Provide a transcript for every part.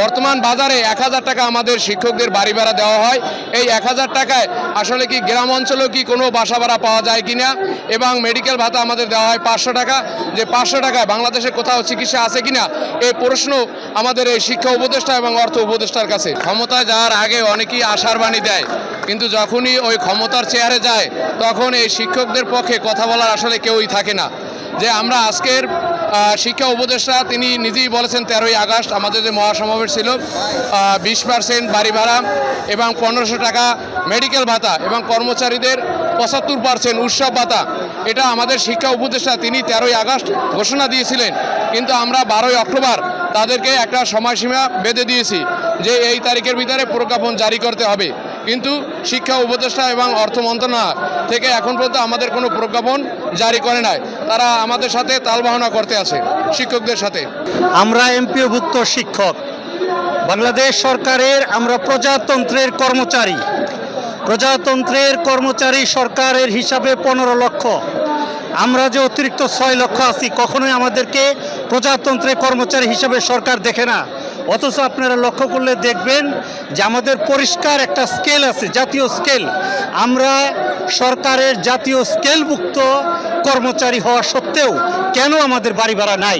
বর্তমান বাজারে এক হাজার টাকা আমাদের শিক্ষকদের বাড়ি ভাড়া দেওয়া হয়। এই এক হাজার টাকায় আসলে কি গ্রাম অঞ্চলেও কি কোনো বাসা ভাড়া পাওয়া যায় কিনা এবং মেডিকেল ভাতা আমাদের দেওয়া হয় পাঁচশো টাকা। যে পাঁচশো টাকায় বাংলাদেশে কোথাও চিকিৎসা আছে কিনা এই প্রশ্ন আমাদের এই শিক্ষা উপদেষ্টা এবং অর্থ উপদেষ্টার কাছে। ক্ষমতায় যাওয়ার আগে অনেকেই আশার বাণী দেয়। কিন্তু যখনই ওই ক্ষমতার চেয়ারে যায়, তখন এই শিক্ষকদের পক্ষে কথা বলার আসলে কেউই থাকে না। যে আমরা আজকের শিক্ষা উপদেষ্টা, তিনি নিজেই বলেছেন তেরোই আগস্ট আমাদের যে মহাসমাবেশ ছিল বিশ পার্সেন্ট বাড়ি ভাড়া এবং পনেরোশো টাকা মেডিকেল ভাতা এবং কর্মচারীদের পঁচাত্তর পার্সেন্ট উৎসব ভাতা। এটা আমাদের শিক্ষা উপদেষ্টা, তিনি তেরোই আগস্ট ঘোষণা দিয়েছিলেন। কিন্তু আমরা বারোই অক্টোবর তাদেরকে একটা সময়সীমা বেঁধে দিয়েছি যে এই তারিখের ভিতরে প্রজ্ঞাপন জারি করতে হবে। কিন্তু শিক্ষা উপদেষ্টা এবং অর্থ মন্ত্রণালয় থেকে এখন পর্যন্ত আমাদের কোনো প্রজ্ঞাপন জারি করে নাই। তারা আমাদের সাথে তালবাহনা করতে আছে, শিক্ষকদের সাথে। আমরা এমপিওভুক্ত শিক্ষক। বাংলাদেশ সরকারের আমরা প্রজাতন্ত্রের কর্মচারী। প্রজাতন্ত্রের কর্মচারী সরকারের হিসাবে পনেরো লক্ষ। আমরা যে অতিরিক্ত ছয় লক্ষ আছি, কখনোই আমাদেরকে প্রজাতন্ত্রের কর্মচারী হিসাবে সরকার দেখে না। অথচ আপনারা লক্ষ্য করলে দেখবেন যে আমাদের পরিষ্কার একটা স্কেল আছে, জাতীয় স্কেল। আমরা সরকারের জাতীয় স্কেলভুক্ত কর্মচারী হওয়া সত্ত্বেও কেন আমাদের বাড়ি ভাড়া নাই?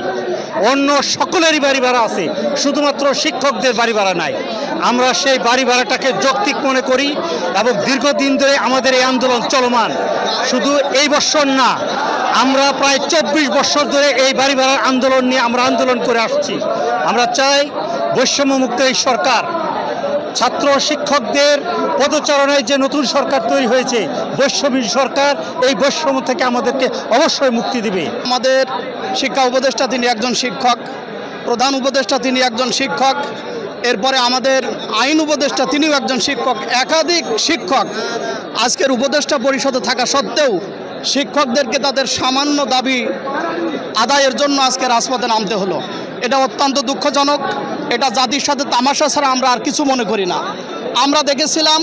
অন্য সকলেরই বাড়ি ভাড়া আছে, শুধুমাত্র শিক্ষকদের বাড়ি ভাড়া নাই। আমরা সেই বাড়ি ভাড়াটাকে যৌক্তিক মনে করি এবং দীর্ঘদিন ধরে আমাদের এই আন্দোলন চলমান। শুধু এই বছর না, আমরা প্রায় চব্বিশ বছর ধরে এই বাড়ি ভাড়ার আন্দোলন নিয়ে আমরা আন্দোলন করে আসছি। আমরা চাই বৈষম্যমুক্ত এই সরকার। ছাত্র শিক্ষকদের পদচারণায় যে নতুন সরকার তৈরি হয়েছে বৈষম্য সরকার, এই বৈষম্য থেকে আমাদেরকে অবশ্যই মুক্তি দিবে। আমাদের শিক্ষা উপদেষ্টা তিনি একজন শিক্ষক, প্রধান উপদেষ্টা তিনি একজন শিক্ষক, এরপরে আমাদের আইন উপদেষ্টা তিনিও একজন শিক্ষক, একাধিক শিক্ষক আজকের উপদেষ্টা পরিষদে থাকা সত্ত্বেও শিক্ষকদেরকে তাদের সামান্য দাবি আদায়ের জন্য আজকে রাজপথে নামতে হলো। এটা অত্যন্ত দুঃখজনক। এটা জাতির সাথে তামাশা ছাড়া আমরা আর কিছু মনে করি না। আমরা দেখেছিলাম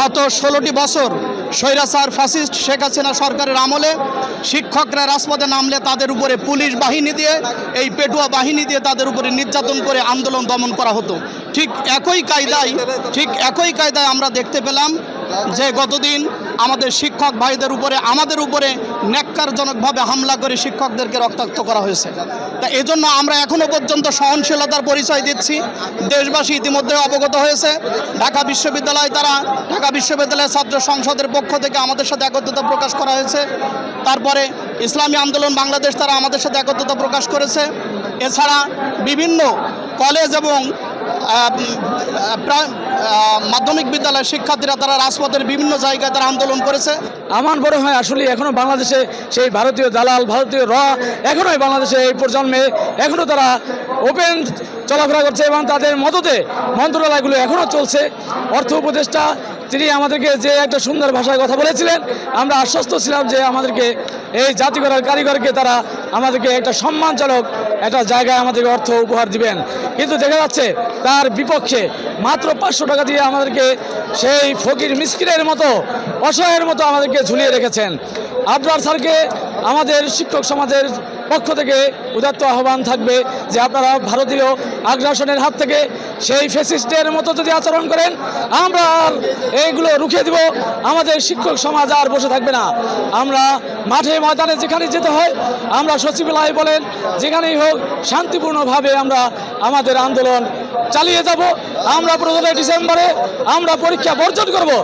গত ষোলোটি বছর স্বৈরাচার ফাসিস্ট শেখ হাসিনা সরকারের আমলে শিক্ষকরা রাজপথে নামলে তাদের উপরে পুলিশ বাহিনী দিয়ে, এই পেটুয়া বাহিনী দিয়ে তাদের উপরে নির্যাতন করে আন্দোলন দমন করা হতো। ঠিক একই কায়দায়, ঠিক একই কায়দায় আমরা দেখতে পেলাম যে গতদিন আমাদের শিক্ষক ভাইদের উপরে, আমাদের উপরে ন্যাক্কারজনকভাবে হামলা করে শিক্ষকদেরকে রক্তাক্ত করা হয়েছে। তা এজন্য আমরা এখনও পর্যন্ত সহনশীলতার পরিচয় দিচ্ছি। দেশবাসী ইতিমধ্যে অবগত হয়েছে। ঢাকা বিশ্ববিদ্যালয় তারা ঢাকা বিশ্ববিদ্যালয়ের ছাত্র সংসদের পক্ষ থেকে আমাদের সাথে একত্রতা প্রকাশ করা হয়েছে। তারপরে ইসলামী আন্দোলন বাংলাদেশ তারা আমাদের সাথে একত্রতা প্রকাশ করেছে। এছাড়া বিভিন্ন কলেজ এবং মাধ্যমিক বিদ্যালয়ের শিক্ষার্থীরা তারা রাজপথের বিভিন্ন জায়গায় তারা আন্দোলন করেছে। আমার মনে হয় আসলে এখনও বাংলাদেশে সেই ভারতীয় দালাল, ভারতীয় র এখনও বাংলাদেশে এই প্রজন্মে এখনও তারা ওপেন চলাফেরা করছে এবং তাদের মদতে মন্ত্রণালয়গুলো এখনও চলছে। অর্থ উপদেষ্টা, তিনি আমাদেরকে যে একটা সুন্দর ভাষায় কথা বলেছিলেন, আমরা আশ্বস্ত ছিলাম যে আমাদেরকে এই জাতিগড়ার কারিগরকে তারা আমাদেরকে একটা সম্মানজনক একটা জায়গায় আমাদেরকে অর্থ উপহার দিবেন। কিন্তু দেখা যাচ্ছে তার বিপক্ষে মাত্র পাঁচশো টাকা দিয়ে আমাদেরকে সেই ফকির মিসকিনের মতো, অসহায়ের মতো আমাদেরকে ঝুলিয়ে রেখেছেন। আপনার স্যারকে আমাদের শিক্ষক সমাজের পক্ষ থেকে উদাত্ত আহ্বান থাকবে যে আপনারা ভারতীয় আগ্রাসনের হাত থেকে সেই ফেসিস্টের মতো যদি আচরণ করেন, আমরা আর এইগুলো রুখে দিব। আমাদের শিক্ষক সমাজ আর বসে থাকবে না। আমরা মাঠে ময়দানে যেখানে যেতে হয়, আমরা সচিবালয় বলেন, যেখানেই হোক, শান্তিপূর্ণভাবে আমরা আমাদের আন্দোলন চালিয়ে যাব। আমরা প্রথমে ডিসেম্বরে আমরা পরীক্ষা বর্জন করব।